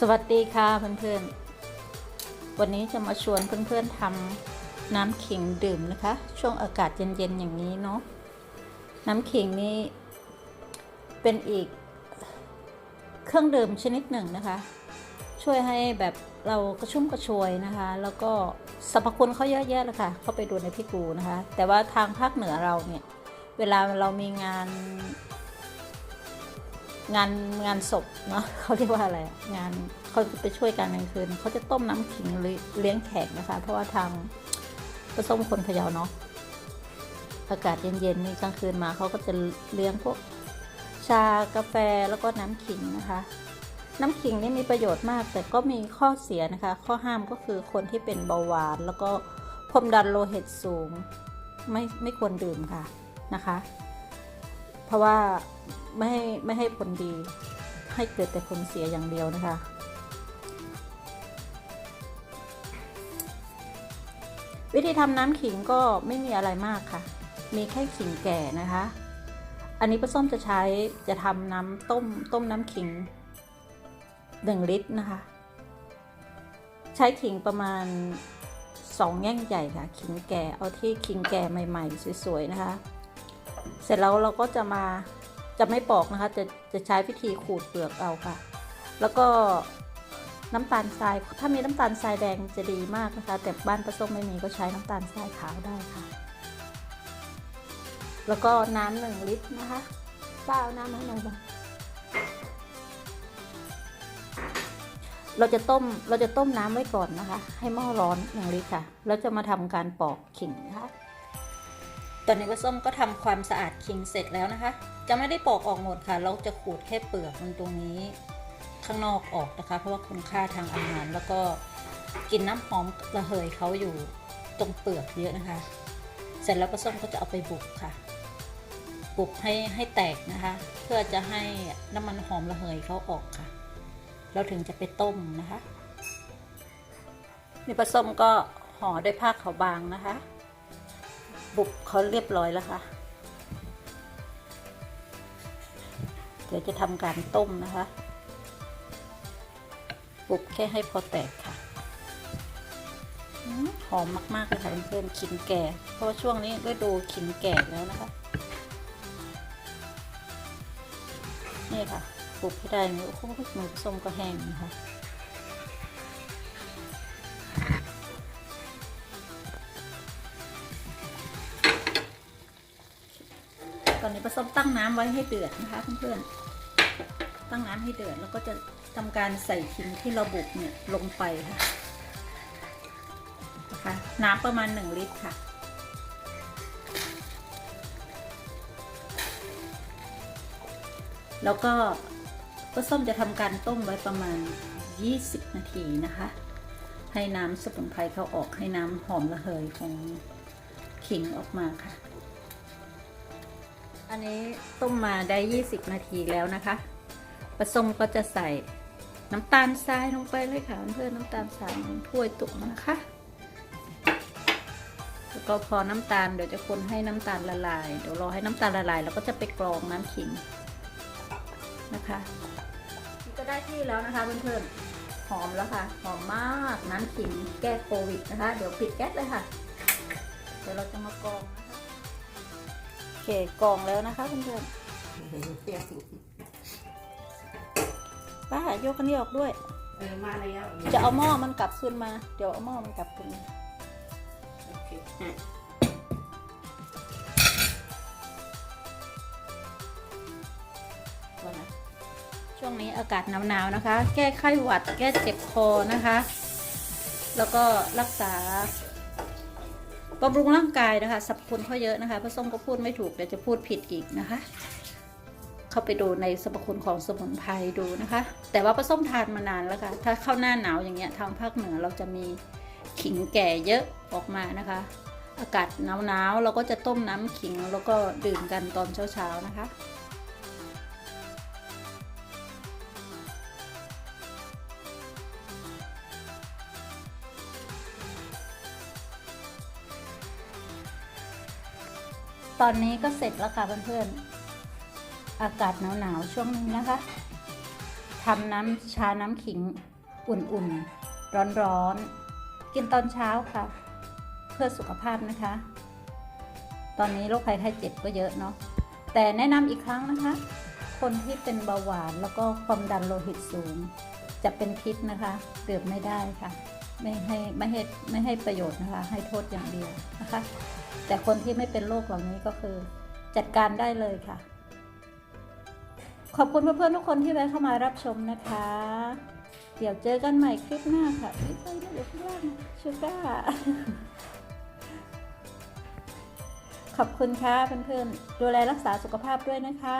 สวัสดีค่ะเพื่อนๆ วันนี้จะมาชวนเพื่อนๆทำน้ำขิงดื่มนะคะ ช่วงอากาศเย็นๆอย่างนี้เนาะน้ำขิงนี่เป็นอีกเครื่องดื่มชนิดหนึ่งนะคะ ช่วยให้แบบเรากระชุ่มกระชวยนะคะ แล้วก็สรรพคุณเขาเยอะแยะเลยค่ะ เข้าไปดูในพี่กูนะคะ แต่ว่าทางภาคเหนือเราเนี่ย เวลาเรามีงาน งานงานศพเนาะเขาเรียกว่าอะไรงานเขาไปช่วยกันกลางคืนเขาจะต้มน้ำขิงเลี้ยงแขกนะคะ เพราะว่าทางผสมคนพะเยาเนาะอากาศเย็นๆนี่กลางคืนมาเขาก็จะเลี้ยงพวกชากาแฟแล้วก็น้ำขิงนะคะ น้ำขิงนี่มีประโยชน์มาก แต่ก็มีข้อเสียนะคะ ข้อห้ามก็คือคนที่เป็นเบาหวาน แล้วก็ความดันโลหิตสูง ไม่ไม่ควรดื่มค่ะนะคะ เพราะว่าไม่ให้ไม่ให้ผลดี ให้เกิดแต่ผลเสียอย่างเดียวนะคะ วิธีทำน้ำขิงก็ไม่มีอะไรมากค่ะ มีแค่ขิงแก่นะคะ อันนี้ป้าส้มจะใช้จะทำน้ำต้มต้มน้ำขิงหนึ่งลิตรนะคะ ใช้ขิงประมาณสองแง่งใหญ่ค่ะ ขิงแก่เอาที่ขิงแก่ใหม่ ๆ สวย ๆ นะคะ เสร็จแล้วเราก็จะมาจะไม่ปอกนะคะ จะจะใช้วิธีขูดเปลือกเอาค่ะ แล้วก็น้ำตาลทราย ถ้ามีน้ำตาลทรายแดงจะดีมากนะคะ แต่บ้านประส้มไม่มีก็ใช้น้ำตาลทรายขาวได้ค่ะ แล้วก็น้ำหนึ่งลิตรนะคะป้าเอาน้ำให้หน่อยบ้างเราจะต้มเราจะต้มน้ำไว้ก่อนนะคะ ให้หม้อร้อนหนึ่งลิตรค่ะ แล้วจะมาทำการปอกขิงนะคะ ตอนนี้ป้าส้มก็ทำความสะอาดคิงเสร็จแล้วนะคะ จะไม่ได้ปอกออกหมดค่ะ เราจะขูดแค่เปลือกมันตรงนี้ข้างนอกออกนะคะ เพราะว่าคุณค่าทางอาหารแล้วก็กลินน้ำหอมระเหยเขาอยู่ตรงเปลือกเยอะนะคะ เสร็จแล้วป้าส้มก็จะเอาไปบุกค่ะ บุกให้ให้แตกนะคะ เพื่อจะให้น้ำมันหอมระเหยเขาออกค่ะ เราถึงจะไปต้มนะคะนี่ป้าส้มก็ห่อด้วยผ้าขาวบางนะคะ บุบเขาเรียบร้อยแล้วค่ะ เดี๋ยวจะทำการต้มนะคะ บุบแค่ให้พอแตกค่ะ หอมมากๆเลยค่ะเพื่อนๆขิงแก่ เพราะว่าช่วงนี้ฤดูขิงแก่แล้วนะคะ นี่ค่ะ บุบให้ได้มือโอ้โหมือส้มก็แห้งนะคะ อนนี้ผสมตั้งน้ำไว้ให้เดือดนะคะเพื่อนๆ ตั้งน้ำให้เดือดแล้วก็จะทำการใส่ขิงที่เราบุกเนี่ยลงไปค่ะนะคะน้ำประมาณหนึ่งลิตรค่ะ แล้วก็ป้าส้มจะทำการต้มไว้ประมาณ 20 นาทีนะคะ ให้น้ำสมุนไพรเขาออกให้น้ำหอมระเหยของขิงออกมาค่ะ อันนี้ต้มมาได้ 20 นาทีแล้วนะคะผสมก็จะใส่น้ำตาลทรายลงไปเลยค่ะเพื่อนน้ำตาลทรายหนึ่งถ้วยตุกนะคะ แล้วก็พอน้ำตาลเดี๋ยวจะคนให้น้ำตาลละลาย เดี๋ยวรอให้น้ำตาลละลายแล้วก็จะไปกรองน้ำขิงนะคะนี่ก็ได้ที่แล้วนะคะเพื่อนๆหอมแล้วค่ะ หอมมากน้ำขิงแก้โควิดนะคะ เดี๋ยวปิดแก๊สเลยค่ะ เดี๋ยวเราจะมากรองนะ คะโอเคกรองแล้วนะคะเพื่อนๆป้ายกอันนี้ออกด้วยเออมาแล้วจะเอาหม้อมันกลับคืนมา เดี๋ยวเอาหม้อมันกลับคืนมาโอเคอะก่อนนะช่วงนี้อากาศหนาวๆนะคะ แก้ไข้หวัด แก้เจ็บคอนะคะ แล้วก็รักษา บำรุงร่างกายนะคะสรรพคุณเขาเยอะนะคะพระส้มก็พูดไม่ถูกเดี๋ยวจะพูดผิดอีกนะคะ เข้าไปดูในสรรพคุณของสมุนไพรดูนะคะ แต่ว่าพระส้มทานมานานแล้วค่ะถ้าเข้าหน้าหนาวอย่างเงี้ยทางภาคเหนือเราจะมีขิงแก่เยอะออกมานะคะ อากาศหนาวๆเราก็จะต้มน้ำขิงแล้วก็ดื่มกันตอนเช้าๆนะคะ ตอนนี้ก็เสร็จแล้วค่ะเพื่อนๆ อากาศหนาวๆช่วงนี้นะคะทำน้ำชาน้ำขิงอุ่นๆ ร้อนๆ กินตอนเช้าค่ะ เพื่อสุขภาพนะคะ ตอนนี้โรคภัยไข้เจ็บก็เยอะเนาะแต่แนะนำอีกครั้งนะคะ คนที่เป็นเบาหวานแล้วก็ความดันโลหิตสูง จะเป็นพิษนะคะดื่มไม่ได้ค่ะ ไม่ให้ไม่ให้ไม่ให้ประโยชน์นะคะ ให้โทษอย่างเดียวนะคะ แต่คนที่ไม่เป็นโรคเหล่านี้ก็คือ จัดการได้เลยค่ะ ขอบคุณเพื่อนๆทุกคนที่แวะเข้ามารับชมนะคะ เดี๋ยวเจอกันใหม่คลิปหน้าค่ะไม่ใช่เดี๋ยวข้างล่างชูก้าขอบคุณค่ะเพื่อนๆดูแลรักษาสุขภาพด้วยนะคะ